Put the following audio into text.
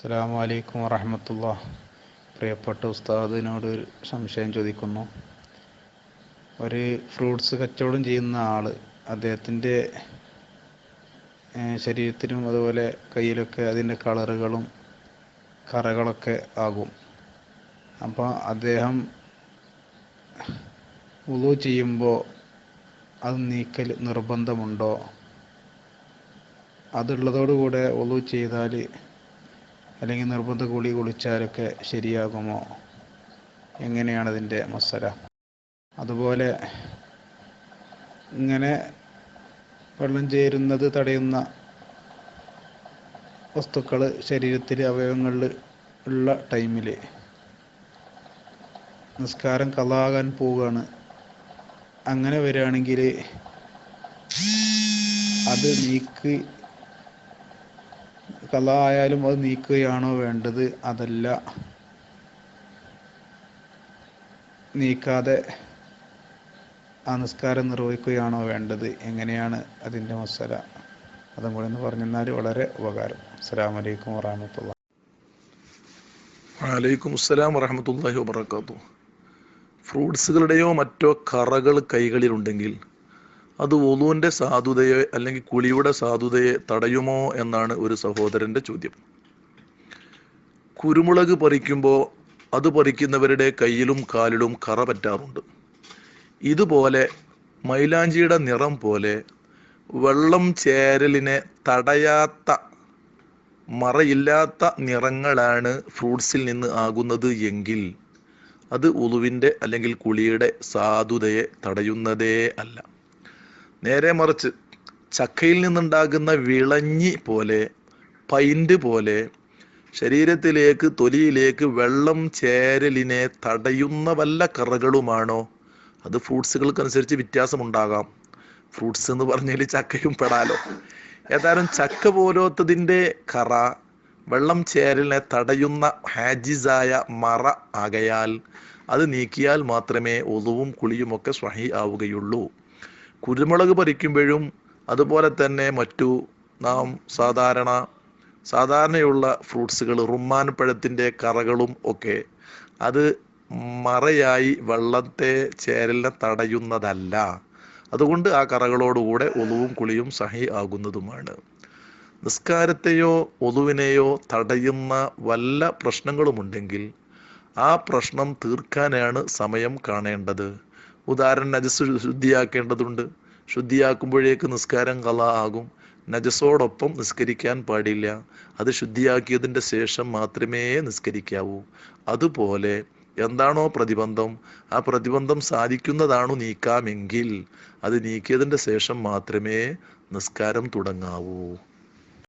അസ്സാം വലൈക്കും വറഹമത്തുള്ള. പ്രിയപ്പെട്ട ഉസ്താദിനോട് ഒരു സംശയം ചോദിക്കുന്നു. ഒരു ഫ്രൂട്ട്സ് കച്ചവടം ചെയ്യുന്ന ആൾ അദ്ദേഹത്തിന്റെ ശരീരത്തിനും അതുപോലെ കയ്യിലൊക്കെ അതിന്റെ കളറുകളും കറകളൊക്കെ ആകും. അപ്പോൾ അദ്ദേഹം ഉളു ചെയ്യുമ്പോൾ അത് നീക്കൽ നിർബന്ധമുണ്ടോ? അതുള്ളതോടുകൂടെ ഒളു ചെയ്താൽ അല്ലെങ്കിൽ നിർബന്ധ കുളി കുളിച്ചാലൊക്കെ ശരിയാകുമോ? എങ്ങനെയാണ് അതിന്റെ മസല? അതുപോലെ ഇങ്ങനെ വെള്ളം ചേരുന്നത് തടയുന്ന വസ്തുക്കൾ ശരീരത്തിൽ അവയവങ്ങളിൽ ഉള്ള ടൈമിൽ നിസ്കാരം കലാകാൻ പോവുകയാണ്. അങ്ങനെ വരികയാണെങ്കിൽ അത് നീക്കി കല ആയാലും അത് നീക്കുകയാണോ വേണ്ടത്? അതല്ല. നീക്കാതെ ആ നിസ്കാരം നിർവഹിക്കുകയാണോ വേണ്ടത്? എങ്ങനെയാണ് അതിന്റെ മസല? അതും കൂടെ ഒന്ന് പറഞ്ഞെന്നാൽ വളരെ ഉപകാരം. അസ്സാം വലൈക്കും വറഹമത്തുള്ള വലൈക്കും അസ്സലാം വറഹമത്തല്ലാഹി വബർക്കാത്തു ഫ്രൂട്ട്സുകളുടെയോ മറ്റോ കറകൾ കൈകളിലുണ്ടെങ്കിൽ അത് ഒലുവിന്റെ സാധുതയെ അല്ലെങ്കിൽ കുളിയുടെ സാധുതയെ തടയുമോ എന്നാണ് ഒരു സഹോദരന്റെ ചോദ്യം. കുരുമുളക് പറിക്കുമ്പോൾ അത് പറിക്കുന്നവരുടെ കയ്യിലും കാലിലും കറ പറ്റാറുണ്ട്. ഇതുപോലെ മൈലാഞ്ചിയുടെ നിറം പോലെ വെള്ളം ചേരലിനെ തടയാത്ത മറയില്ലാത്ത നിറങ്ങളാണ് ഫ്രൂട്ട്സിൽ നിന്ന് ആകുന്നത് എങ്കിൽ അത് ഉളുവിന്റെ അല്ലെങ്കിൽ കുളിയുടെ സാധുതയെ തടയുന്നതേ അല്ല. നേരെ മറിച്ച് ചക്കയിൽ നിന്നുണ്ടാകുന്ന വിളഞ്ഞി പോലെ പൈന്റ് പോലെ ശരീരത്തിലേക്ക് തൊലിയിലേക്ക് വെള്ളം ചേരലിനെ തടയുന്ന വല്ല കറകളുമാണോ? അത് ഫ്രൂട്ട്സുകൾക്കനുസരിച്ച് വ്യത്യാസമുണ്ടാകാം. ഫ്രൂട്ട്സ് എന്ന് പറഞ്ഞാൽ ചക്കയും പെടാലോ. ഏതായാലും ചക്ക പോലോത്തതിന്റെ കറ വെള്ളം ചേരലിനെ തടയുന്ന ഹാജിസായ മറ ആകയാൽ അത് നീക്കിയാൽ മാത്രമേ ഒതുവും കുളിയുമൊക്കെ സ്വഹി ആവുകയുള്ളൂ. കുരുമുളക് പറിക്കുമ്പോഴും അതുപോലെ തന്നെ മറ്റു നാം സാധാരണ സാധാരണയുള്ള ഫ്രൂട്ട്സുകൾ റുമ്മാൻ പഴത്തിന്റെ കറകളും ഒക്കെ അത് മറയായി വെള്ളത്തെ ചേരലിനെ തടയുന്നതല്ല. അതുകൊണ്ട് ആ കറകളോടുകൂടെ ഒതുവും കുളിയും സഹി ആകുന്നതുമാണ്. നിസ്കാരത്തെയോ ഒതുവിനെയോ തടയുന്ന വല്ല പ്രശ്നങ്ങളുമുണ്ടെങ്കിൽ ആ പ്രശ്നം തീർക്കാനാണ് സമയം കാണേണ്ടത്. ഉദാഹരണം നജസ് ശുദ്ധിയാക്കേണ്ടതുണ്ട്. ശുദ്ധിയാക്കുമ്പോഴേക്ക് നിസ്കാരം കല ആകും. നജസോടൊപ്പം നിസ്കരിക്കാൻ പാടില്ല. അത് ശുദ്ധിയാക്കിയതിന്റെ ശേഷം മാത്രമേ നിസ്കരിക്കാവൂ. അതുപോലെ എന്താണോ പ്രതിബന്ധം? ആ പ്രതിബന്ധം സാധിക്കുന്നതാണോ നീക്കാമെങ്കിൽ അത് നീക്കിയതിന്റെ ശേഷം മാത്രമേ നിസ്കാരം തുടങ്ങാവൂ.